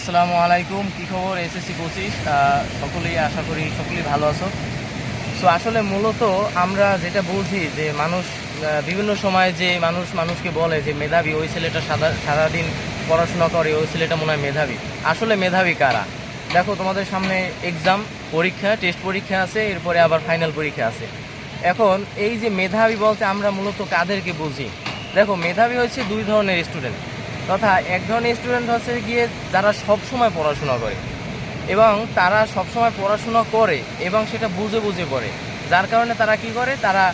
আসসালামু আলাইকুম, কী খবর? এসএসসি পঁচিশ সকলেই আশা করি সকলেই ভালো আছো। সো আসলে মূলত আমরা যেটা বুঝি যে মানুষ বিভিন্ন সময় যে মানুষ মানুষকে বলে যে মেধাবী, ওই ছেলেটা সারা সারাদিন পড়াশোনা করে, ওই ছেলেটা মনে হয় মেধাবী। আসলে মেধাবী কারা? দেখো, তোমাদের সামনে এক্সাম পরীক্ষা টেস্ট পরীক্ষা আছে, এরপরে আবার ফাইনাল পরীক্ষা আছে। এখন এই যে মেধাবী বলতে আমরা মূলত কাদেরকে বুঝি? দেখো, মেধাবী হচ্ছে দুই ধরনের স্টুডেন্ট তথা এক ধরনের স্টুডেন্ট হচ্ছে গিয়ে যারা সব সময় পড়াশোনা করে এবং তারা সব সময় পড়াশোনা করে এবং সেটা বুঝে বুঝে পড়ে। যার কারণে তারা কি করে? তারা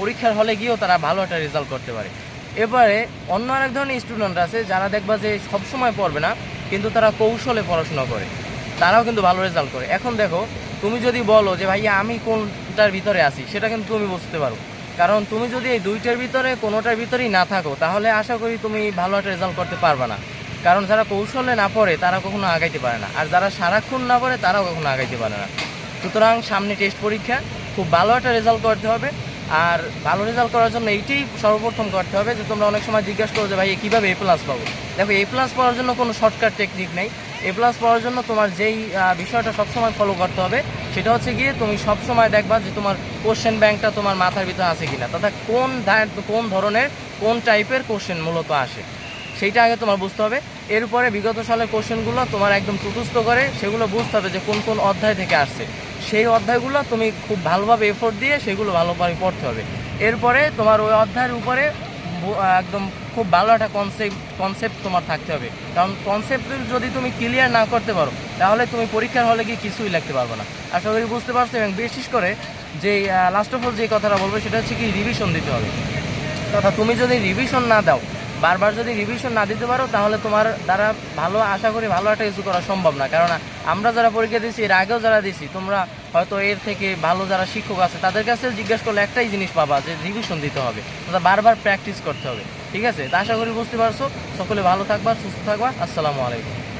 পরীক্ষার হলে গিয়েও তারা ভালো একটা রেজাল্ট করতে পারে। এবারে অন্য আরেক ধরনের স্টুডেন্ট আছে যারা দেখবা যে সব সময় পড়বে না, কিন্তু তারা কৌশলে পড়াশোনা করে। তারাও কিন্তু ভালো রেজাল্ট করে। এখন দেখো, তুমি যদি বলো যে ভাইয়া আমি কোনটার ভিতরে আছি, সেটা কিন্তু তুমি বুঝতে পারো। কারণ তুমি যদি এই দুইটার ভিতরে, কোনোটার ভিতরেই না থাকো, তাহলে আশা করি তুমি ভালো একটা রেজাল্ট করতে পারবে না। কারণ যারা কৌশলে না পড়ে, তারা কখনো আগাইতে পারে না। আর যারা সারাক্ষণ না পড়ে, তারাও কখনো আগাইতে পারে না। সুতরাং সামনে টেস্ট পরীক্ষা, খুব ভালো একটা রেজাল্ট করতে হবে। আর ভালো রেজাল্ট করার জন্য এইটাই সর্বপ্রথম করতে হবে যে, তোমরা অনেক সময় জিজ্ঞাসা করো যে, ভাই কীভাবে এ প্লাস পাবো? দেখো এ প্লাস পাওয়ার জন্য কোনো শর্টকাট টেকনিক নেই। এ প্লাস পাওয়ার জন্য তোমার যেই বিষয়টা সবসময় ফলো করতে হবে সেটা হচ্ছে গিয়ে তুমি সবসময় দেখবা যে তোমার কোশ্চেন ব্যাংকটা তোমার মাথার ভিতরে আছে কিনা। তথা কোন কোন ধরনের, কোন টাইপের কোশ্চেন মূলত আসে। সেইটা আগে তোমার বুঝতে হবে। এরপরে বিগত সালের কোশ্চেনগুলো তোমার একদম টুটুস্থ করে, সেগুলো বুঝতে হবে যে কোন কোন অধ্যায় থেকে আসছে। সেই অধ্যায়গুলো তুমি খুব ভালোভাবে এফোর্ট দিয়ে সেগুলো ভালোভাবে পড়তে হবে। এরপরে তোমার ওই অধ্যায়ের উপরে একদম খুব ভালো একটা কনসেপ্ট কনসেপ্ট তোমার থাকতে হবে। কারণ কনসেপ্ট যদি তুমি ক্লিয়ার না করতে পারো, তাহলে তুমি পরীক্ষার হলে গিয়ে কিছুই লাগতে পারবে না। আশা করি বুঝতে পারছ, এবং বিশেষ করে যে লাস্ট অফ অল যে কথাটা বলব, সেটা হচ্ছে কি রিভিশন দিতে হবে। তথা তুমি যদি রিভিশন না দাও বারবার যদি রিভিশন না দিতে পারো, তাহলে তোমার দ্বারা ভালো, আশা করি ভালো একটা কিছু করা সম্ভব না। কারণ আমরা যারা পরীক্ষা দিয়েছি, এর আগেও যারা দিয়েছি, তোমরা হয়তো এর থেকে ভালো যারা শিক্ষক আছে, তাদের কাছে জিজ্ঞেস করলে একটাই জিনিস পাবা, যে রিভিশন দিতে হবে। তোমরা বারবার প্র্যাকটিস করতে হবে। ঠিক আছে? তা আশা করি বুঝতে পারছ। সকলে ভালো থাকবা, সুস্থ থাকবা। আসসালামু আলাইকুম।